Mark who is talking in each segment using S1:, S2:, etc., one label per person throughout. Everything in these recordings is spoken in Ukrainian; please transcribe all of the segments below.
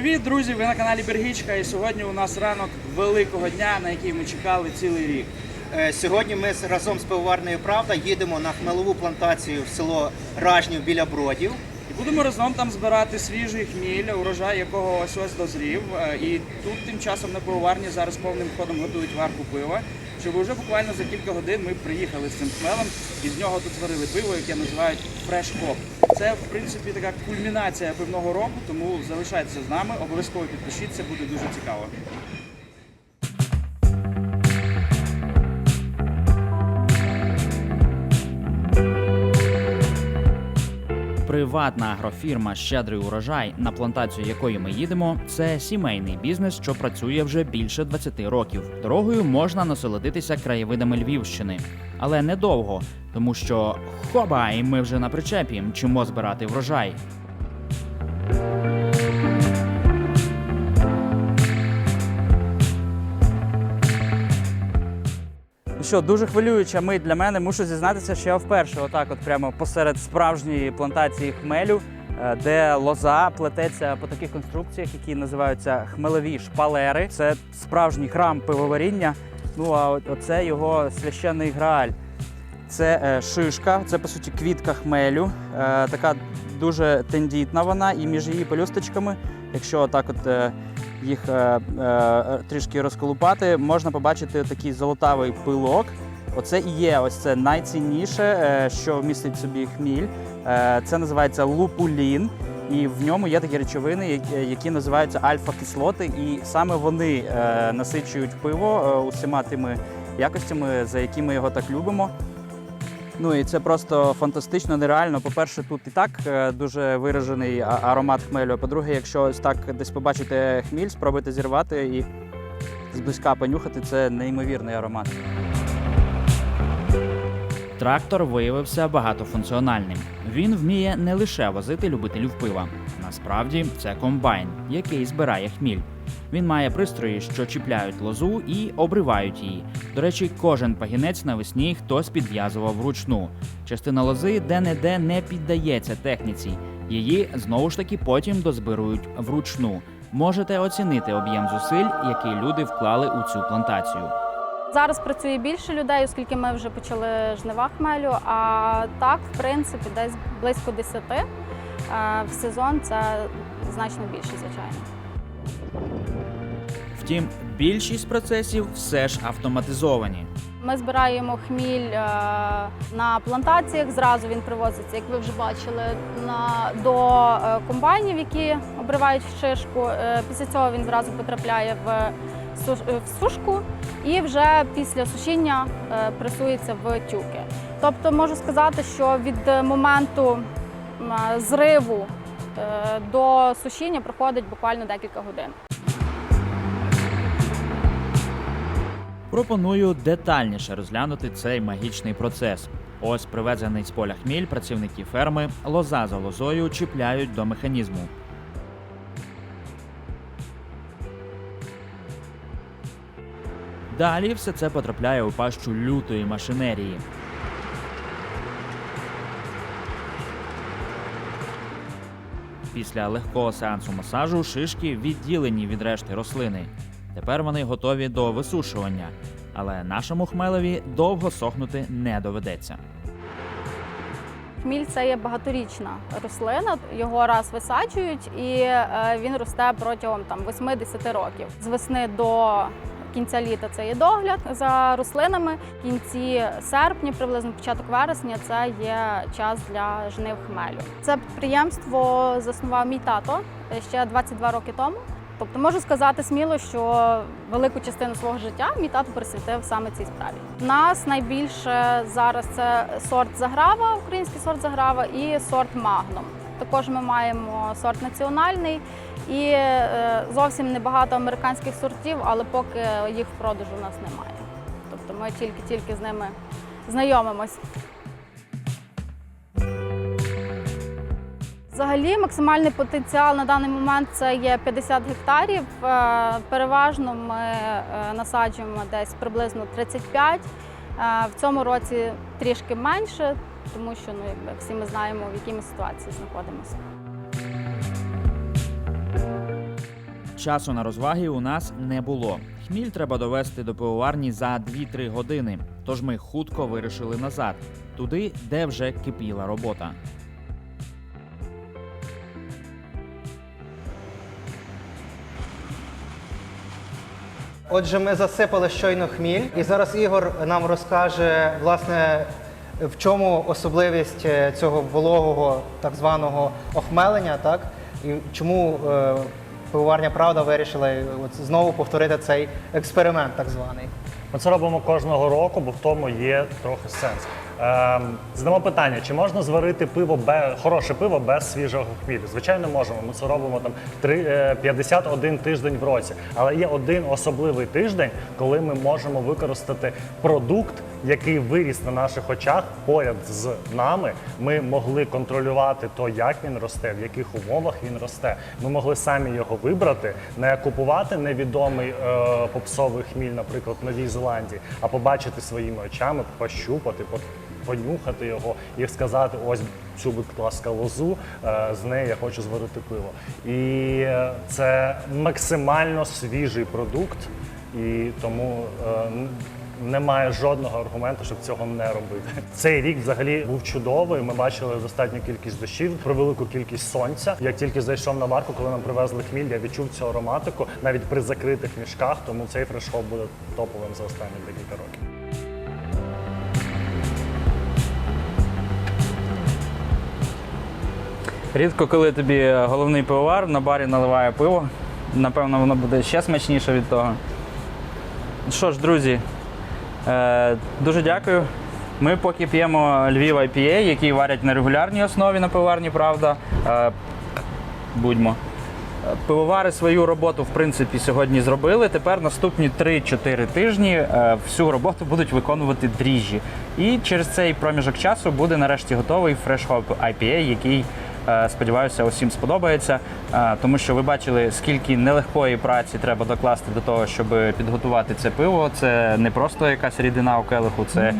S1: Привіт, друзі! Ви на каналі Бергічка. І сьогодні у нас ранок великого дня, на який ми чекали цілий рік.
S2: Е, Сьогодні ми разом з пивоварною Правда їдемо на хмелову плантацію в село Ражнів біля Бродів.
S1: І будемо разом там збирати свіжий хміль, урожай якого ось ось дозрів. Е, І тут тим часом на пивоварні зараз повним ходом готують варку пива. Щоб вже буквально за кілька годин ми приїхали з цим хмелем і з нього тут зварили пиво, яке називають Hop. Це в принципі така кульмінація певного року, тому залишайтеся з нами, обов'язково підпишіться, буде дуже цікаво. Приватна агрофірма Щедрий урожай, на плантацію якої ми їдемо, це сімейний бізнес, що працює вже більше 20 років. Дорогою можна насолодитися краєвидами Львівщини, але недовго, тому що хоба, і ми вже на причепі мчимо збирати врожай. Що, дуже хвилююча мить для мене. Мушу зізнатися, що я вперше, отак, от прямо посеред справжньої плантації хмелю, е, де лоза плететься по таких конструкціях, які називаються хмелеві шпалери. Це справжній храм пивоваріння. Ну а оце його священний грааль. Це е, шишка, це по суті квітка хмелю. Е, така дуже тендітна вона, і між її пелюсточками, якщо так от їх е, е, трішки розколупати, можна побачити такий золотавий пилок. Оце і є ось це найцінніше, е, що містить в собі хміль. Це називається лупулін. І в ньому є такі речовини, які- називаються альфа-кислоти, і саме вони насичують пиво усіма тими якостями, за які ми його так любимо. Ну і це просто фантастично, нереально. По-перше, тут і так е, дуже виражений аромат хмелю. По-друге, якщо ось так десь побачите хміль, спробуйте зірвати і зблизька понюхати, це неймовірний аромат. Трактор виявився багатофункціональним. Він вміє не лише возити любителів пива. Насправді це комбайн, який збирає хміль. Він має пристрої, що чіпляють лозу і обривають її. До речі, кожен пагінець навесні хтось підв'язував вручну. Частина лози де-не-де не піддається техніці. Її знову ж таки потім дозбирують вручну. Можете оцінити об'єм зусиль, який люди вклали у цю плантацію.
S3: Зараз працює більше людей, оскільки ми вже почали жнива хмелю. А так, в принципі, десь близько 10 е, в сезон це значно більше, звичайно.
S1: Втім, більшість процесів все ж автоматизовані.
S3: Ми збираємо хміль е, на плантаціях. Зразу він привозиться, як ви вже бачили, на, до е, комбайнів, які обривають шишку. Е, Після цього він зразу потрапляє в, в сушку і вже після сушіння пресується в тюки. Тобто можу сказати, що від моменту зриву до сушіння проходить буквально декілька годин.
S1: Пропоную детальніше розглянути цей магічний процес. Ось привезений з поля хміль, працівники ферми лоза за лозою чіпляють до механізму. Далі все це потрапляє у пащу лютої машинерії. Після легкого сеансу масажу шишки відділені від решти рослини. Тепер вони готові до висушування, але нашому хмелеві довго сохнути не доведеться.
S3: Хміль це є багаторічна рослина. Його раз висаджують, і е, він росте протягом там 8-10 років. З весни до кінця літа це є догляд за рослинами. В кінці серпня, приблизно початок вересня, це є час для жнив хмелю. Це підприємство заснував мій тато ще 22 роки тому. Тобто можу сказати сміло, що велику частину свого життя мій тато присвятив саме цій справі. У нас найбільше зараз це сорт Заграва, український сорт Заграва і сорт Магном. Також ми маємо сорт національний і е, зовсім небагато американських сортів, але поки їх в продажу у нас немає. Тобто ми тільки-тільки з ними знайомимось. Взагалі, максимальний потенціал на даний момент це є 50 гектарів. Е, Переважно ми е, насаджуємо десь приблизно 35. Е, В цьому році трішки менше, тому що ну, якби всі ми знаємо, в якій ми ситуації знаходимося.
S4: Часу на розваги у нас не було. Хміль треба довести до пивоварні за 2-3 години. Тож ми хутко вирішили назад, туди, де вже кипіла робота.
S2: Отже, ми засипали щойно хміль, і зараз Ігор нам розкаже, власне, в чому особливість е, цього вологого так званого охмелення, так? І чому е, пивоварня Правда вирішила е, от знову повторити цей експеримент, так званий.
S5: Ми це робимо кожного року, бо в тому є трохи сенс. Ем, задамо питання, чи можна зварити пиво без хороше пиво без свіжого хмілю? Звичайно, можемо. Ми це робимо там три- е, 51 тиждень в році. Але є один особливий тиждень, коли ми можемо використати продукт, який виріс на наших очах поряд з нами. Ми могли контролювати то, як він росте, в яких умовах він росте. Ми могли самі його вибрати, не купувати невідомий е, попсовий хміль, наприклад, в Новій Зеландії, а побачити своїми очами, пощупати, по- понюхати його і сказати: ось цю будь ласка лозу, е, з неї я хочу зварити пиво. І е, це максимально свіжий продукт, і тому. е, немає жодного аргументу, щоб цього не робити. Цей рік взагалі був чудовий. Ми бачили достатню кількість дощів, про велику кількість сонця. Як тільки зайшов на варку, коли нам привезли хміль, я відчув цю ароматику навіть при закритих мішках. Тому цей фрешхоп буде топовим за останні декілька років.
S1: Рідко, коли тобі головний пивовар на барі наливає пиво. Напевно, воно буде ще смачніше від того. Що ж, друзі, е, дуже дякую. Ми поки п'ємо Львів IPA, який варять на регулярній основі на пивоварні, правда. Е, будьмо. Пивовари свою роботу, в принципі, сьогодні зробили. Тепер наступні 3-4 тижні е, всю роботу будуть виконувати дріжджі. І через цей проміжок часу буде нарешті готовий Hop IPA, який, сподіваюся, усім сподобається. Е, Тому що ви бачили, скільки нелегкої праці треба докласти до того, щоб підготувати це пиво. Це не просто якась рідина у келиху, це е,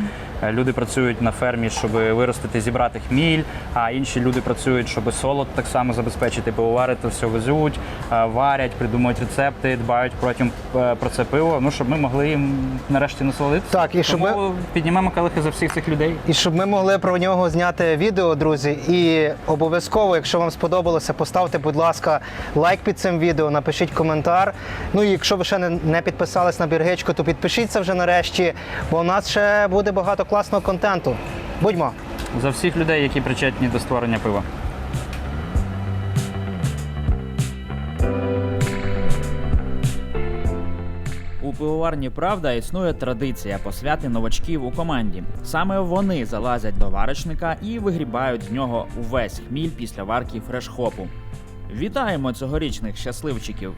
S1: люди працюють на фермі, щоб виростити, зібрати хміль, а інші люди працюють, щоб солод так само забезпечити, пивовари то все везуть, е, варять, придумують рецепти, дбають протягом е, про це пиво. Ну щоб ми могли їм нарешті насолодитися.
S2: Так, і щоб ми-
S1: Тому піднімемо келихи за всіх цих людей.
S2: І щоб ми могли про нього зняти відео, друзі. І обов'язково, якщо вам сподобалося, поставте, будь ласка, лайк під цим відео, напишіть коментар. Ну і якщо ви ще не, підписались на біргичку, то підпишіться вже нарешті, бо у нас ще буде багато класного контенту. Будьмо!
S1: За всіх людей, які причетні до створення пива.
S4: У пивоварні Правда існує традиція посвяти новачків у команді. Саме вони залазять до варочника і вигрібають з нього увесь хміль після варки фрешхопу. Вітаємо цьогорічних щасливчиків!